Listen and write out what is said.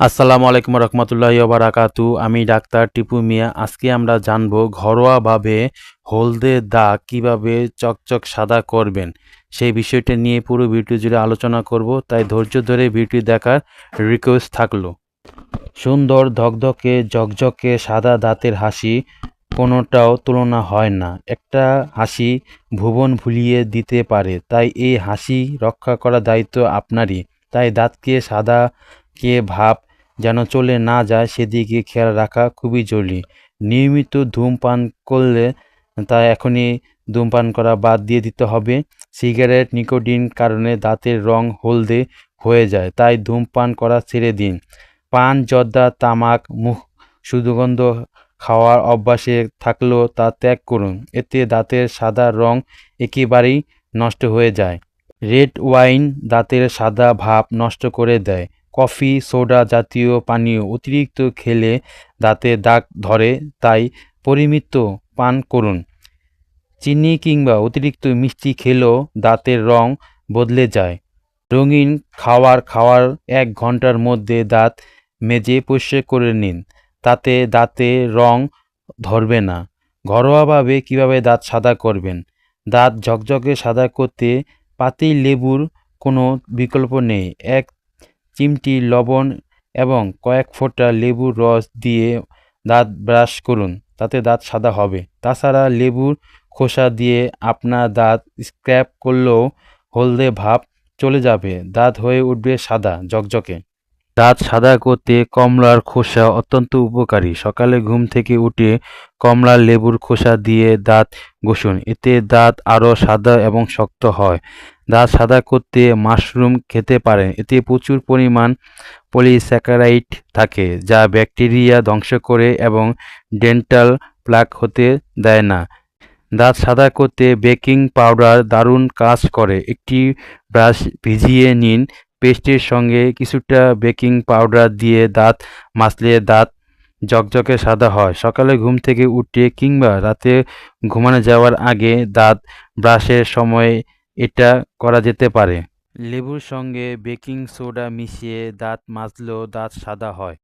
আসসালামু আলাইকুম রহমতুল্লাহি বারাকাতু আমি ডাক্তার টিপু মিয়া। আজকে আমরা জানব ঘরোয়াভাবে হলদে দাগ কীভাবে চকচক সাদা করবেন, সেই বিষয়টা নিয়ে পুরো ভিডিও জুড়ে আলোচনা করব। তাই ধৈর্য ধরে ভিডিও দেখার রিকোয়েস্ট থাকল। সুন্দর ধকধকে, ঝকঝকে সাদা দাঁতের হাসি কোনোটাও তুলনা হয় না। একটা হাসি ভুবন ভুলিয়ে দিতে পারে, তাই এই হাসি রক্ষা করার দায়িত্ব আপনারই। তাই দাঁতকে সাদা কে ভাব যেন চলে না যায় সেদিকে খেয়াল রাখা খুবই জরুরি। নিয়মিত ধূমপান করলে তা এখনই ধূমপান করা বাদ দিয়ে দিতে হবে। সিগারেট, নিকোটিন কারণে দাঁতের রং হলদে হয়ে যায়, তাই ধূমপান করা ছেড়ে দিন। পান, জর্দা, তামাক, মুখ সুগন্ধ খাওয়ার অভ্যাসে থাকলেও তা ত্যাগ করুন। এতে দাঁতের সাদা রং একেবারেই নষ্ট হয়ে যায়। রেড ওয়াইন দাঁতের সাদা ভাব নষ্ট করে দেয়। কফি, সোডা জাতীয় পানীয় অতিরিক্ত খেলে দাঁতে দাগ ধরে, তাই পরিমিত পান করুন। চিনি কিংবা অতিরিক্ত মিষ্টি খেলেও দাঁতের রং বদলে যায়। রঙিন খাওয়ার খাওয়ার এক ঘণ্টার মধ্যে দাঁত মেজে পরিষ্কার করে নিন। তাতে দাঁতে রং ধরবে না। ঘরোয়াভাবে কীভাবে দাঁত সাদা করবেন? দাঁত ঝকঝকে সাদা করতে পাতি লেবুর কোনো বিকল্প নেই। এক চিমটি, লবণ এবং কয়েক ফোঁটা লেবুর রস দিয়ে দাঁত ব্রাশ করুন, তাতে দাঁত সাদা হবে। তাছাড়া লেবুর খোসা দিয়ে আপনার দাঁত স্ক্র্যাপ করলেও হলদে ভাব চলে যাবে, দাঁত হয়ে উঠবে সাদা, ঝকঝকে। দাঁত সাদা করতে কমলার খোসা অত্যন্ত উপকারী। সকালে ঘুম থেকে উঠে কমলার লেবুর খোসা দিয়ে দাঁত ঘষুন। এতে দাঁত আরও সাদা এবং শক্ত হয়। দাঁত সাদা করতে মাশরুম খেতে পারেন। এতে প্রচুর পরিমাণ পলিস্যাকারাইড থাকে, যা ব্যাকটেরিয়া ধ্বংস করে এবং ডেন্টাল প্লাক হতে দেয় না। দাঁত সাদা করতে বেকিং পাউডার দারুণ কাজ করে। একটি ব্রাশ ভিজিয়ে নিন। পেস্টের সঙ্গে কিছুটা বেকিং পাউডার দিয়ে দাঁত মাজলে দাঁত জকজকে সাদা হয়। সকালে ঘুম থেকে উঠে কিংবা রাতে ঘুমানো যাওয়ার আগে দাঁত ব্রাশের সময় এটা করা যেতে পারে। লেবুর সঙ্গে বেকিং সোডা মিশিয়ে দাঁত মাজলেও দাঁত সাদা হয়।